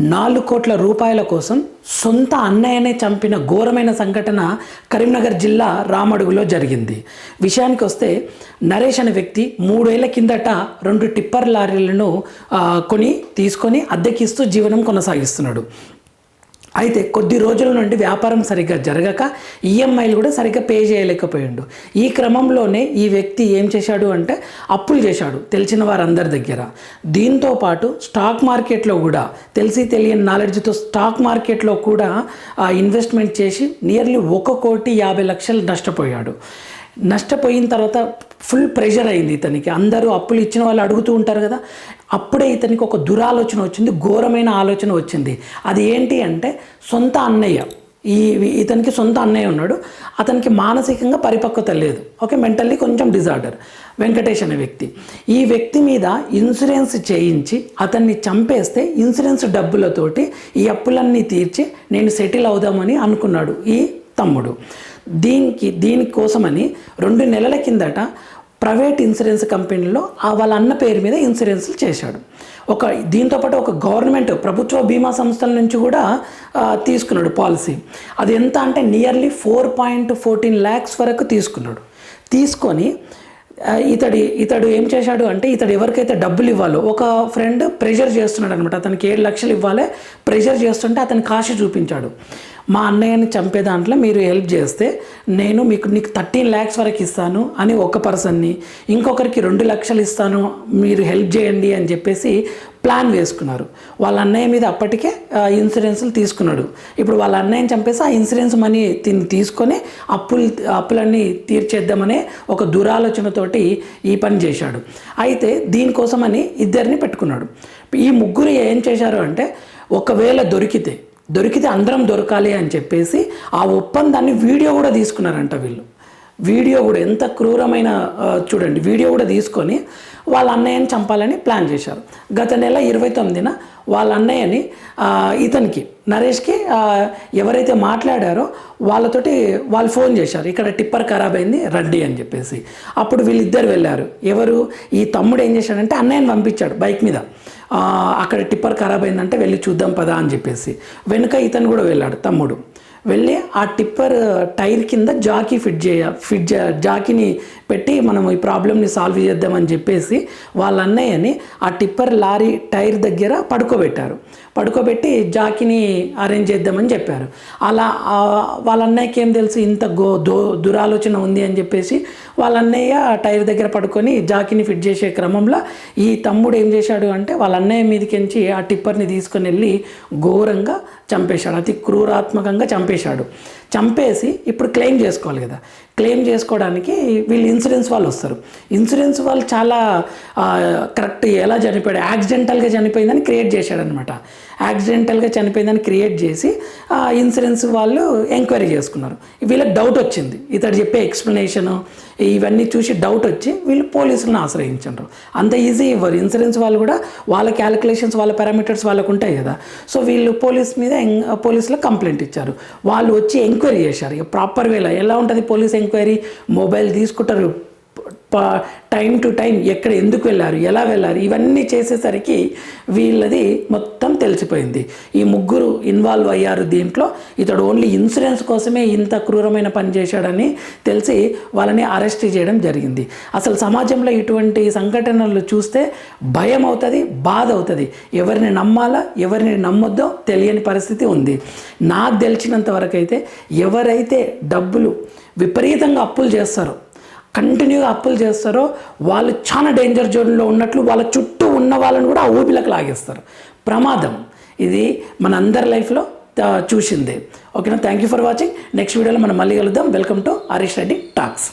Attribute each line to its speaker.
Speaker 1: నాలుగు కోట్ల రూపాయల కోసం సొంత అన్నయ్యనే చంపిన ఘోరమైన సంఘటన కరీంనగర్ జిల్లా రామడుగులో జరిగింది. విషయానికి వస్తే నరేష్ అనే వ్యక్తి మూడేళ్ళ కిందట రెండు టిప్పర్ లారీలను కొని తీసుకొని అద్దెకిస్తూ జీవనం కొనసాగిస్తున్నాడు. అయితే కొద్ది రోజుల నుండి వ్యాపారం సరిగ్గా జరగక ఈఎంఐలు కూడా సరిగ్గా పే చేయలేకపోయాడు. ఈ క్రమంలోనే ఈ వ్యక్తి ఏం చేశాడు అంటే అప్పులు చేశాడు తెలిసిన వారందరి దగ్గర. దీంతో పాటు స్టాక్ మార్కెట్లో కూడా తెలిసి తెలియని నాలెడ్జ్తో స్టాక్ మార్కెట్లో కూడా ఆ, ఇన్వెస్ట్మెంట్ చేసి నియర్లీ ఒక కోటి యాభై లక్షలు నష్టపోయాడు. నష్టపోయిన తర్వాత ఫుల్ ప్రెషర్ అయింది ఇతనికి. అందరూ అప్పులు ఇచ్చిన వాళ్ళు అడుగుతూ ఉంటారు కదా అప్పుడే ఇతనికి ఒక దురాలోచన వచ్చింది ఘోరమైన ఆలోచన వచ్చింది. అది ఏంటి అంటే సొంత అన్నయ్య. ఈ ఇతనికి సొంత అన్నయ్య ఉన్నాడు. అతనికి మానసికంగా పరిపక్వత లేదు. ఓకే మెంటల్లీ కొంచెం డిజార్డర్. వెంకటేష్ అనే వ్యక్తి. ఈ వ్యక్తి మీద ఇన్సూరెన్స్ చేయించి అతన్ని చంపేస్తే ఇన్సూరెన్స్ డబ్బులతోటి ఈ అప్పులన్నీ తీర్చి నేను సెటిల్ అవుదామని అనుకున్నాడు ఈ తమ్ముడు. దీనికి దీనికోసమని రెండు నెలల కిందట ప్రైవేట్ ఇన్సూరెన్స్ కంపెనీలో ఆ వాళ్ళ అన్న పేరు మీద ఇన్సూరెన్స్లు చేశాడు. ఒక దీంతోపాటు ఒక గవర్నమెంట్ ప్రభుత్వ బీమా సంస్థల నుంచి కూడా తీసుకున్నాడు పాలసీ. అది ఎంత అంటే nearly four point fourteen lakhs వరకు తీసుకున్నాడు. తీసుకొని ఇతడి ఇతడు ఏం చేశాడు అంటే ఇతడు ఎవరికైతే డబ్బులు ఇవ్వాలో ఒక ఫ్రెండ్ ప్రెషర్ చేస్తున్నాడు అనమాట అతనికి ఏడు లక్షలు ఇవ్వాలి ప్రెషర్ చేస్తుంటే అతని కాశీ చూపించాడు. మా అన్నయ్యని చంపే దాంట్లో మీరు హెల్ప్ చేస్తే నేను మీకు నీకు థర్టీన్ ల్యాక్స్ వరకు ఇస్తాను అని ఒక పర్సన్ని ఇంకొకరికి రెండు లక్షలు ఇస్తాను మీరు హెల్ప్ చేయండి అని చెప్పేసి ప్లాన్ వేసుకున్నారు. వాళ్ళ అన్నయ్య మీద అప్పటికే ఇన్సూరెన్స్లు తీసుకున్నాడు. ఇప్పుడు వాళ్ళ అన్నయ్యని చంపేసి ఆ ఇన్సూరెన్స్ మనీ తిని తీసుకొని అప్పులు అప్పులన్నీ తీర్చేద్దామనే ఒక దురాలోచనతోటి ఈ పని చేశాడు. అయితే దీనికోసమని ఇద్దరిని పెట్టుకున్నాడు. ఈ ముగ్గురు ఏం చేశారు అంటే ఒకవేళ దొరికితే దొరికితే అందరం దొరకాలి అని చెప్పేసి ఆ ఒప్పందాన్ని వీడియో కూడా తీసుకున్నారంట వీళ్ళు. వీడియో కూడా ఎంత క్రూరమైన చూడండి వీడియో కూడా తీసుకొని వాళ్ళ అన్నయ్యని చంపాలని ప్లాన్ చేశారు. గత నెల ఇరవై తొమ్మిదిన వాళ్ళ అన్నయ్యని ఇతనికి నరేష్కి ఎవరైతే మాట్లాడారో వాళ్ళతోటి వాళ్ళు ఫోన్ చేశారు. ఇక్కడ టిప్పర్ ఖరాబ్ అయింది రండి అని చెప్పేసి. అప్పుడు వీళ్ళిద్దరు వెళ్ళారు. ఎవరు? ఈ తమ్ముడు ఏం చేశాడంటే అన్నయ్యని పంపించాడు బైక్ మీద. అక్కడ టిప్పర్ ఖరాబ్ అయిందంటే వెళ్ళి చూద్దాం పదా అని చెప్పేసి. వెనుక ఇతను కూడా వెళ్ళాడు తమ్ముడు. వెళ్ళి ఆ టిప్పర్ టైర్ కింద జాకీ ఫిట్ చేయ ఫిట్ జాకీని పెట్టి మనం ఈ ప్రాబ్లమ్ని సాల్వ్ చేద్దామని చెప్పేసి వాళ్ళ అన్నయ్యని ఆ టిప్పర్ లారీ టైర్ దగ్గర పడుకోబెట్టారు. పడుకోబెట్టి జాకిని అరేంజ్ చేద్దామని చెప్పారు. అలా వాళ్ళ అన్నయ్యకి ఏం తెలుసు? ఇంత గో దో దురాలోచన ఉంది అని చెప్పేసి వాళ్ళ అన్నయ్య ఆ టైర్ దగ్గర పడుకొని జాకిని ఫిట్ చేసే క్రమంలో ఈ తమ్ముడు ఏం చేశాడు అంటే వాళ్ళ అన్నయ్య మీదకించి ఆ టిప్పర్ని తీసుకొని వెళ్ళి ఘోరంగా చంపేశాడు. అతి క్రూరాత్మకంగా చంపేశాడు. చంపేసి ఇప్పుడు క్లెయిమ్ చేసుకోవాలి కదా. క్లెయిమ్ చేసుకోవడానికి వీళ్ళు ఇన్సూరెన్స్ వాళ్ళు వస్తారు. ఇన్సూరెన్స్ వాళ్ళు చాలా కరెక్ట్ ఎలా చనిపోయాడు యాక్సిడెంటల్గా చనిపోయిందని క్రియేట్ చేశాడనమాట యాక్సిడెంటల్గా చనిపోయిందని క్రియేట్ చేసి ఆ, ఇన్సూరెన్స్ వాళ్ళు ఎంక్వైరీ చేసుకున్నారు. వీళ్ళకి డౌట్ వచ్చింది. ఇతడు చెప్పే ఎక్స్ప్లెనేషన్ ఇవన్నీ చూసి డౌట్ వచ్చి వీళ్ళు పోలీసులను ఆశ్రయించారు అంత ఈజీ ఇవ్వరు. ఇన్సూరెన్స్ వాళ్ళు కూడా వాళ్ళ క్యాలిక్యులేషన్స్ వాళ్ళ పారామీటర్స్ వాళ్ళకు ఉంటాయి కదా. సో వీళ్ళు పోలీస్ మీద ఎం- పోలీసులో కంప్లైంట్ ఇచ్చారు. వాళ్ళు వచ్చి ఎంక్వైరీ చేశారు. ప్రాపర్ వేలో ఎలా ఉంటుంది పోలీస్ ఎంక్వైరీ? మొబైల్ తీసుకుంటారు. టైం టు టైం ఎక్కడ ఎందుకు వెళ్ళారు ఎలా వెళ్ళారు ఇవన్నీ చేసేసరికి వీళ్ళది మొత్తం తెలిసిపోయింది. ఈ ముగ్గురు ఇన్వాల్వ్ అయ్యారు దీంట్లో. ఇతడు ఓన్లీ ఇన్సూరెన్స్ కోసమే ఇంత క్రూరమైన పని చేశాడని తెలిసి వాళ్ళని అరెస్ట్ చేయడం జరిగింది. అసలు సమాజంలో ఇటువంటి సంఘటనలు చూస్తే భయం అవుతుంది బాధ అవుతుంది. ఎవరిని నమ్మాలా ఎవరిని నమ్మొద్దో తెలియని పరిస్థితి ఉంది. నాకు తెలిసినంత వరకు అయితే ఎవరైతే డబ్బులు విపరీతంగా అప్పులు చేస్తారో కంటిన్యూగా అప్పులు చేస్తారో వాళ్ళు చాలా డేంజర్ జోన్లో ఉన్నట్లు వాళ్ళ చుట్టూ ఉన్న వాళ్ళని కూడా ఆ ఊపిలకు లాగేస్తారు. ప్రమాదం. ఇది మన అందరి లైఫ్లో చూసిందే. ఓకేనా thank you for watching next వీడియోలో మనం మళ్ళీ కలుద్దాం. Welcome to Harish Reddy talks